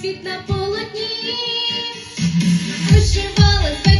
цвіт на полотні, вишивали.